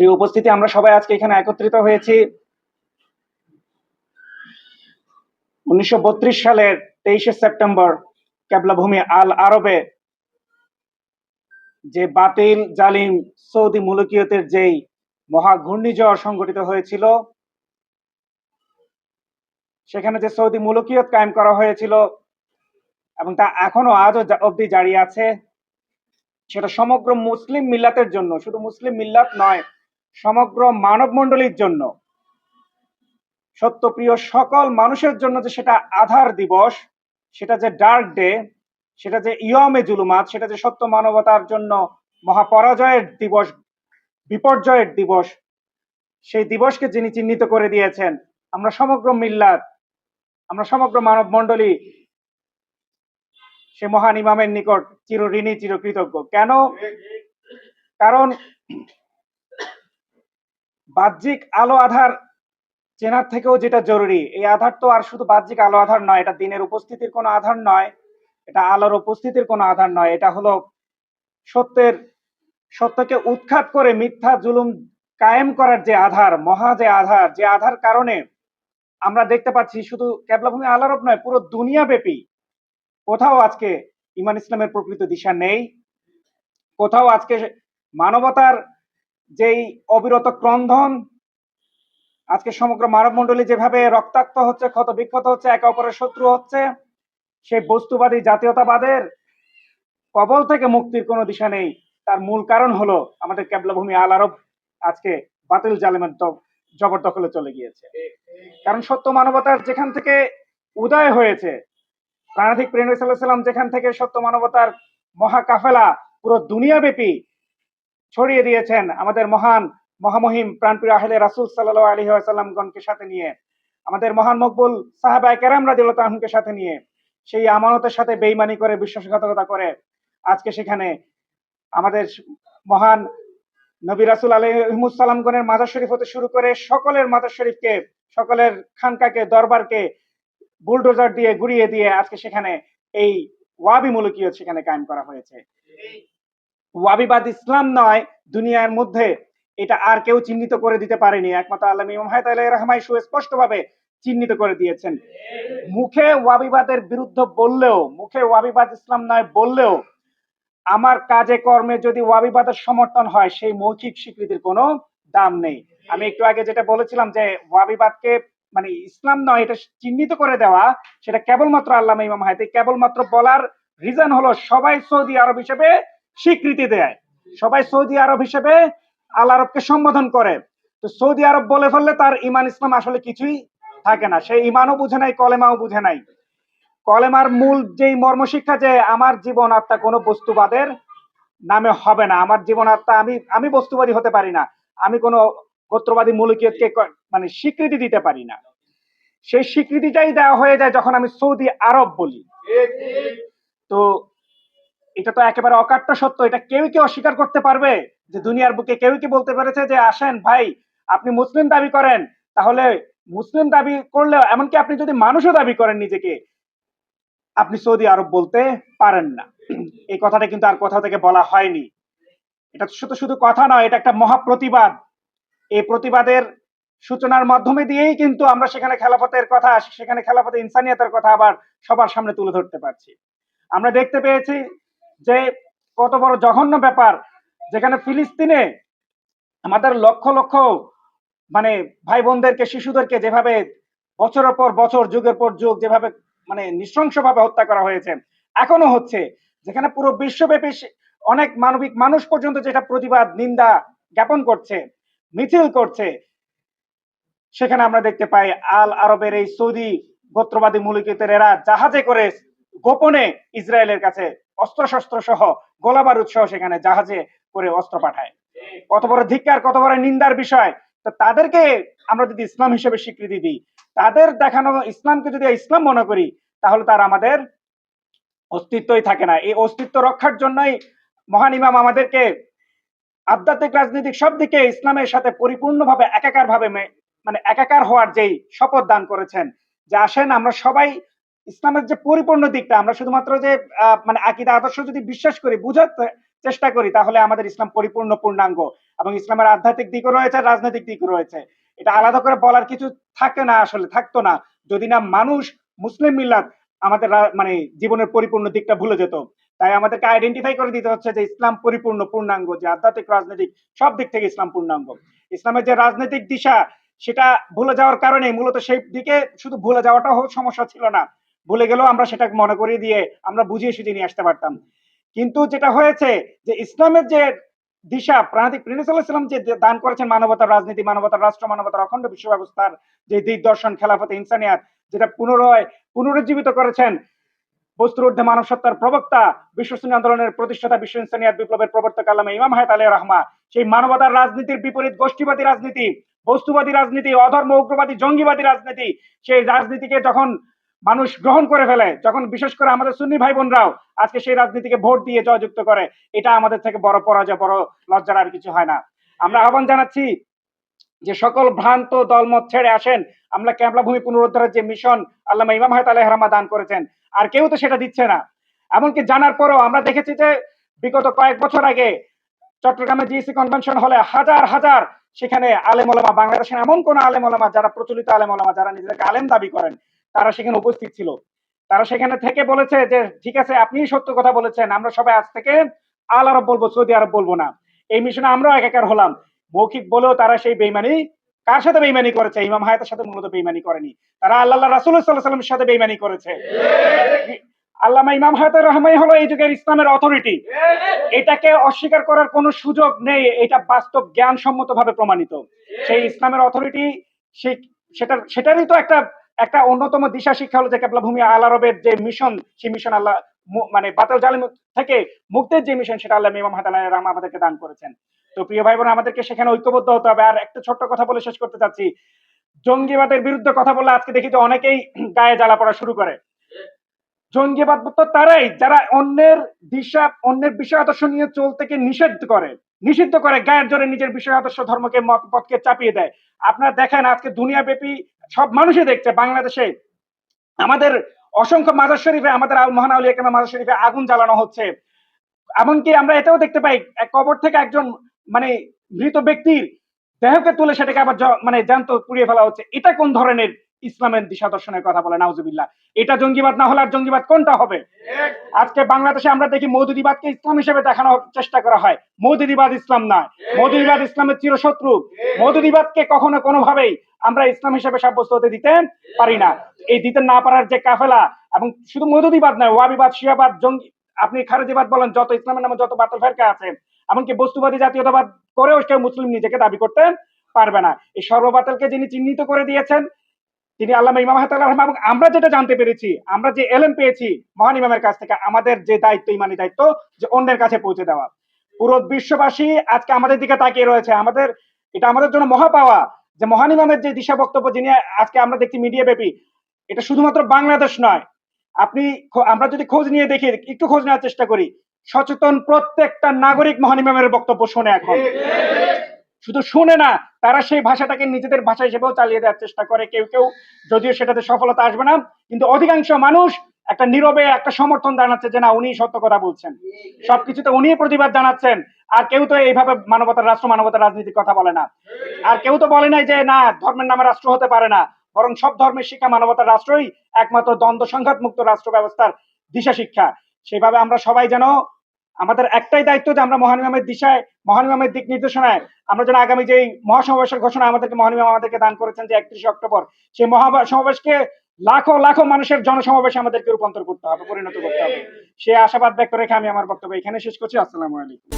প্রিয় উপস্থিতি, আমরা সবাই আজকে এখানে একত্রিত হয়েছি। উনিশশো বত্রিশ সালের তেইশে সেপ্টেম্বর কেবলাভূমি আল আরবে, যে বাতিল, জালিম সৌদি মুলুকিয়তের যেই মহা ঘূর্ণিঝড় সংঘটিত হয়েছিল, সেখানে যে সৌদি মুলুকিয়ত কায়েম করা হয়েছিল এবং তা এখনও আজও অবধি জারি আছে, সেটা সমগ্র মুসলিম মিল্লাতের জন্য। শুধু মুসলিম মিল্লাত নয় সমগ্র মানব মণ্ডলীর জন্য। সত্যপ্রিয় সকল মানুষের জন্য যে সেটা আধার দিবস, সেটা যে ডার্ক ডে, সেটা যে ইয়মে জুলুমাত, সেটা যে সত্য মানবতার জন্য মহাপরাজয়ের দিবস, বিপর্যয়ের দিবস, সেই দিবসকে যিনি চিহ্নিত করে দিয়েছেন, আমরা সমগ্র মিল্লাত, আমরা সমগ্র মানব মণ্ডলী সে মহান ইমামের নিকট চিরঋণী, চিরকৃতজ্ঞ। কেন? কারণ বাহ্যিক আলো আধার চেনার থেকেও যেটা জরুরি। এই আধার তো আর শুধু বাহ্যিক আলো আধার নয়, এটা দিনের উপস্থিতির কোনো আধার নয়, এটা আলোর উপস্থিতির কোনো আধার নয়, এটা হলো সত্যের, সত্যকে উৎখাত করে মিথ্যা জুলুম কায়েম করার যে আধার, মহা যে আধার যে আধার কারণে আমরা দেখতে পাচ্ছি শুধু কেবলাভূমি আলারব নয়, পুরো দুনিয়া ব্যাপী কোথাও আজকে ইমান ইসলামের প্রকৃত দিশা নেই, কোথাও আজকে মানবতার যেই অবিরত ক্রন্ধন আজকে সমগ্র মানব মণ্ডলী যেভাবে রক্তাক্ত হচ্ছে ক্ষত বিক্ষত হচ্ছে, একে অপরের শত্রু হচ্ছে, সেই বস্তুবাদী জাতীয়তাবাদের কবল থেকে মুক্তির কোনো দিশা নেই। তার মূল কারণ হলো আমাদের কেবলাভূমি আল আরব আজকে বাতিল জালেমের জবরদখলে চলে গিয়েছে। কারণ সত্য মানবতার যেখান থেকে উদয় হয়েছে, প্রাণাধিক প্রেম সাল্লাম যেখান থেকে সত্য মানবতার মহা কাফেলা পুরো দুনিয়াব্যাপী ছড়িয়ে দিয়েছেন আমাদের মহান মহামহিম প্রাণপ্রিয় আহলে রাসুল সাল্লাহ আলী আসাল্লামগণকে সাথে নিয়ে, আমাদের মহান মকবুল সাহাবায় কেরাম রাজিউল্লাহকে সাথে নিয়ে, সেই আমানতের সাথে বেইমানি করে বিশ্বাসঘাতকতা করে আজকে সেখানে আমাদের মহান নবী রাসুল আলহিমুসাল্লামগণের মাজার শরীফ হতে শুরু করে সকলের মাজার শরীফকে, সকলের খানকাকে, দরবারকে বুলডোজার দিয়ে গুড়িয়ে দিয়ে আজকে সেখানে এই ওয়াবি মুলুকিয়ত সেখানে কায়েম করা হয়েছে। ওয়াবিবাদ ইসলাম নয়, দুনিয়ার মধ্যে এটা আর কেউ চিহ্নিত করে দিতে পারেনি। একমাত্র আল্লাহ ইমাম হায়াত আলাইহির রহমাই সুস্পষ্ট ভাবে চিহ্নিত করে দিয়েছেন। মুখে ওয়াবিবাদের বিরুদ্ধে বললেও, মুখে ওয়াবিবাদ ইসলাম নয় বললেও, আমার কাজে কর্মে যদি ওয়াবিবাদের সমর্থন হয়, সেই মৌখিক স্বীকৃতির কোনো দাম নেই। আমি একটু আগে যেটা বলেছিলাম যে, ওয়াবিবাদকে মানে ইসলাম নয়, এটা চিহ্নিত করে দেওয়া, সেটা কেবলমাত্র আল্লামা ইমাম হায়াতি কেবলমাত্র বলার রিজন হলো সবাই সৌদি আরব হিসেবে স্বীকৃতি দেয়। সবাই সৌদি আরব হিসেবে আল আরবকে সম্বোধন করে। তো সৌদি আরব বলে ফেললে তার ইমান ইসলাম আসলে কিছুই থাকে না। সে ইমানও বুঝে নাই, কলেমাও বুঝে নাই। কলেমার মূল যেই মর্মশিক্ষা যে আমার জীবন আত্মা কোনো বস্তুবাদের নামে হবে না। আমার জীবন আত্মা আমি আমি বস্তুবাদী হতে পারি না। আমি কোনো গোত্রবাদী মুলুকিয়তকে ক- মানে স্বীকৃতি দিতে পারি না। সেই স্বীকৃতিটাই দেওয়া হয়ে যায় যখন আমি সৌদি আরব বলি। তো এটা তো একেবারে অকাট্য সত্য। এটা কেউ কি অস্বীকার করতে পারবে? যে দুনিয়ার বুকে কেউ কি বলতে পেরেছে যে, আসেন ভাই, আপনি মুসলিম দাবি করেন। তাহলে মুসলিম দাবি করলেও এমনকি আপনি যদি মানুষও দাবি করেন নিজেকে, আপনি সৌদি আরব বলতে পারেন না। এই কথাটা কিন্তু আর কোথাও থেকে বলা হয়নি। এটা শুধু শুধু কথা নয়, এটা একটা মহা প্রতিবাদ এই প্রতিবাদের সূচনার মাধ্যমে দিয়েই কিন্তু আমরা সেখানে খেলাফতের কথা, সেখানে খেলাফতে ইনসানিয়তের কথা আবার সবার সামনে তুলে ধরতে পারছি। আমরা দেখতে পেয়েছি যে কত বড় জঘন্য ব্যাপার, যেখানে ফিলিস্তিনে আমাদের লক্ষ লক্ষ মানে ভাই বোনদেরকে শিশুদেরকে যেভাবে বছরের পর বছর, যুগের পর যুগ যেভাবে মানে নৃশংসভাবে হত্যা করা হয়েছে, এখনও হচ্ছে, যেখানে পুরো বিশ্বব্যাপী অনেক মানবিক মানুষ পর্যন্ত যেটা প্রতিবাদ, নিন্দা জ্ঞাপন করছে, মিছিল করছে, সেখানে আমরা দেখতে পাই আল আরবের এই সৌদি গোত্রবাদী মুলুকিতের এরা জাহাজে করে গোপনে ইসরায়েলের কাছে অস্ত্র শস্ত্র সহ গোলা বারুদ সহ সেখানে জাহাজে করে অস্ত্র পাঠায়। কত বড় ধিক্কার, কত বড় নিন্দার বিষয়। তো তাদেরকে আমরা যদি ইসলাম হিসেবে স্বীকৃতি দিই, তাদের দেখানো ইসলামকে যদি ইসলাম মনে করি, তাহলে তার আমাদের অস্তিত্বই থাকে না। এই অস্তিত্ব রক্ষার জন্যই মহান ইমাম আমাদেরকে আধ্যাত্মিক, রাজনৈতিক সব দিকে ইসলামের সাথে পরিপূর্ণভাবে একাকার ভাবে মানে একাকার হওয়ার যেই শপথ দান করেছেন, যে আসেন আমরা সবাই ইসলামের যে পরিপূর্ণ দিকটা, আমরা শুধুমাত্র যে মানে আকিদা, আদর্শ যদি বিশ্বাস করি বুঝাতে চেষ্টা করি, তাহলে আমাদের ইসলাম পরিপূর্ণ পূর্ণাঙ্গ এবং ইসলামের আধ্যাত্মিক দিকও রয়েছে, রাজনৈতিক দিকও রয়েছে। এটা আলাদা করে বলার কিছু থাকে না, আসলে থাকতো না। যদি না মানুষ, মুসলিম মিল্লাত আমাদের মানে জীবনের পরিপূর্ণ দিকটা ভুলে যেত। তাই আমাদেরকে আইডেন্টিফাই করে দিতে হচ্ছে যে, ইসলাম পরিপূর্ণ, পূর্ণাঙ্গ, যে আধ্যাত্মিক, রাজনৈতিক, সব দিক থেকে ইসলাম পূর্ণাঙ্গ। ইসলামের যে রাজনৈতিক দিশা, সেটা ভুলে যাওয়ার কারণে মূলত সেই দিকে শুধু ভুলে যাওয়াটা হোক সমস্যা ছিল না। ভুলে গেলেও আমরা সেটা মনে করিয়ে দিয়ে আমরা বুঝিয়ে সুঝিয়ে নিয়ে আসতে পারতাম। কিন্তু যেটা হয়েছে যে ইসলামের যে দিশা প্রাণাতিক প্রিন্স যে দান করেছেন মানবতার রাজনীতি, মানবতার রাষ্ট্র, মানবতার অখণ্ড বিশ্ব ব্যবস্থার যে দিক দর্শন খেলাফতে, ইনসানিয়াত, যেটা পুনরায় পুনরুজ্জীবিত করেছেন বস্তুর ঊর্ধ্বে মানব সত্তার প্রবক্তা বিশ্বসনী আন্দোলনের প্রতিষ্ঠাতা, বিশ্ব ইনসানিয়াত বিপ্লবের প্রবর্তক আল্লামা ইমাম হায়াত আলী রহমা, সেই মানবতার রাজনীতির বিপরীত গোষ্ঠীবাদী রাজনীতি, বস্তুবাদী রাজনীতি, অধর্ম, উগ্রবাদী, জঙ্গিবাদী রাজনীতি, সেই রাজনীতিকে যখন মানুষ গ্রহণ করে ফেলে, যখন বিশেষ করে আমাদের সুন্নি ভাই বোনরাও আজকে সেই রাজনীতিকে ভোট দিয়ে জয়যুক্ত করে, এটা আমাদের থেকে বড় পরাজয়, বড় লজ্জার আর কিছু হয় না। আমরা আহ্বান জানাচ্ছি যে সকল ভ্রান্ত দলমত ছেড়ে আসেন। আমরা ক্যাবলা ভূমি পুনরুদ্ধারের যে মিশন আল্লামা ইমাম হায়াত আলাইহির রহমা দান করেছেন, আর কেউ তো সেটা দিচ্ছে না। এমনকি জানার পরেও আমরা দেখেছি যে বিগত কয়েক বছর আগে চট্টগ্রামে জিএসি কনভেনশন হলে হাজার হাজার সেখানে আলেম ওলামা, বাংলাদেশের এমন কোন আলেম ওলামা যারা প্রচলিত আলেম ওলামা, যারা নিজেদেরকে আলেম দাবি করেন তারা সেখানে উপস্থিত ছিল। তারা সেখানে থেকে বলেছে যে, ঠিক আছে আপনি সত্য কথা বলেছেন। আমরা সবাই আজ থেকে আল আরব বলব, সৌদি আরব বলব না। এই মিশনে আমরাও একাকার হলাম। মৌখিক বলেও তারা সেই বেইমানি, কার সাথে বেইমানি করেছে? ইমাম হায়াতের সাথে মূলত বেইমানি করেনি। তারা আল্লাহ রাসুল সাল্লামের সাথে বেইমানি করেছে। আল্লামা ইমাম হায়াতের রহমাই হলো এই যুগের ইসলামের অথরিটি এটাকে অস্বীকার করার কোনো সুযোগ নেই। এটা বাস্তব জ্ঞানসম্মত ভাবে প্রমাণিত। সেই ইসলামের অথরিটি সেটার, সেটারই তো একটা একটা অন্যতম দিশা শিক্ষা হলো যে কেবলা ভূমি আল আরবের যে মিশন সেই মিশন আল্লাহ মানে বাতাল জালিম থেকে মুক্তির যে মিশন সেটা আল্লাহ ইমাম হাতান রাম আমাদেরকে দান করেছেন। তো প্রিয় ভাই বোন, আমাদেরকে সেখানে ঐক্যবদ্ধ হতে হবে। আর একটা ছোট্ট কথা বলে শেষ করতে চাচ্ছি। জঙ্গিবাদের বিরুদ্ধে কথা বললে আজকে দেখি যে অনেকেই গায়ে জ্বালা পড়া শুরু করে। জঙ্গিবাদ তো তারাই, যারা অন্যের দিশা, অন্যের বিষয় আদর্শ নিয়ে চলতেকে নিষিদ্ধ করে নিষিদ্ধ করে, গায়ের জোরে নিজের বিষয় আদর্শ ধর্মকে মত পথকে চাপিয়ে দেয়। আপনারা দেখেন আজকে দুনিয়া ব্যাপী সব মানুষই দেখছে বাংলাদেশে। আমাদের অসংখ্য মাজার শরীফে, আমাদের মহান আলী একরাম মাজার শরীফে আগুন জ্বালানো হচ্ছে। এমনকি আমরা এটাও দেখতে পাই কবর থেকে একজন মানে মৃত ব্যক্তির দেহকে তুলে সেটাকে আবার মানে জ্যান্ত পুড়িয়ে ফেলা হচ্ছে। এটা কোন ধরনের ইসলামের দিশা দর্শনের কথা বলে নাউজুবিল্লাহ। এটা জঙ্গিবাদ না হলে আর জঙ্গিবাদ কোনটা হবে? আজকে বাংলাদেশে আমরা দেখি মৌদুদিবাদকে ইসলাম হিসেবে দেখানোর চেষ্টা করা হয়। মৌদুদিবাদ ইসলাম নয় মৌদুদিবাদ ইসলামের চিরশত্রু। মৌদুদিবাদকে কখনো কোনোভাবেই আমরা ইসলাম হিসেবে সাব্যস্ত হতে দিতে পারি না। এই দিতে না পারার যে কাফেলা এবং শুধু মৌদুদিবাদ নয়, ওয়াবিবাদ, শিয়াবাদ, জঙ্গি আপনি খারেজিবাদ বলেন, যত ইসলামের নামে যত বাতিল ফেরকা আছে, এমনকি বস্তুবাদী জাতীয়তাবাদ করেও কেউ মুসলিম নিজেকে দাবি করতে পারবে না। এই সর্ববাতিলকে যিনি চিহ্নিত করে দিয়েছেন তিনি আল্লামা ইমাম হাতাল রহমান এবং আমরা যেটা জানতে পেরেছি, আমরা যে এলেম পেয়েছি মহান ইমামের কাছ থেকে, আমাদের যে দায়িত্ব, ইমানি দায়িত্ব, যে অন্যের কাছে পৌঁছে দেওয়া। পুরো বিশ্ববাসী আজকে আমাদের দিকে তাকিয়ে রয়েছে। আমাদের, এটা আমাদের জন্য মহা পাওয়া যে মহান ইমামের যে দিশা বক্তব্য, যিনি আজকে আমরা দেখছি মিডিয়া ব্যাপী এটা শুধুমাত্র বাংলাদেশ নয়। আপনি আমরা যদি খোঁজ নিয়ে দেখি, একটু খোঁজ নেওয়ার চেষ্টা করি। সচেতন প্রত্যেকটা নাগরিক মহান ইমামের বক্তব্য শোনে এখন। শুধু শুনে না, তারা সেই ভাষাটাকে নিজেদের ভাষা হিসেবেও চালিয়ে দেওয়ার চেষ্টা করে। কেউ কেউ যদিও সেটাতে সফলতা আসবে না, কিন্তু অধিকাংশ মানুষ একটা নীরবে, একটা সমর্থন জানাচ্ছে যে না উনি সত্য কথা বলছেন। সবকিছুতে উনি প্রতিবাদ জানাচ্ছেন, আর কেউ তো এইভাবে মানবতার রাষ্ট্র, মানবতার রাজনীতির কথা বলে না। আর কেউ তো বলে নাই যে না, ধর্মের নামে রাষ্ট্র হতে পারে না, বরং সব ধর্মের শিক্ষা মানবতার রাষ্ট্রই একমাত্র দ্বন্দ্ব সংঘাত মুক্ত রাষ্ট্র ব্যবস্থার দিশা শিক্ষা। সেভাবে আমরা সবাই যেন আমাদের একটাই দায়িত্ব যে আমরা মহানিমামের দিশায় মহানিমামের দিক নির্দেশনায় আমরা যেন আগামী যে মহাসমাবেশের ঘোষণা আমাদেরকে, মহানিমাম আমাদেরকে দান করেছেন যে একত্রিশে অক্টোবর, সেই মহাসমাবেশকে লাখো লাখো মানুষের জনসমাবেশে আমাদেরকে রূপান্তর করতে হবে, পরিণত করতে হবে। সে আশাবাদ ব্যক্ত রেখে আমি আমার বক্তব্য এখানে শেষ করছি। আসসালামু আলাইকুম।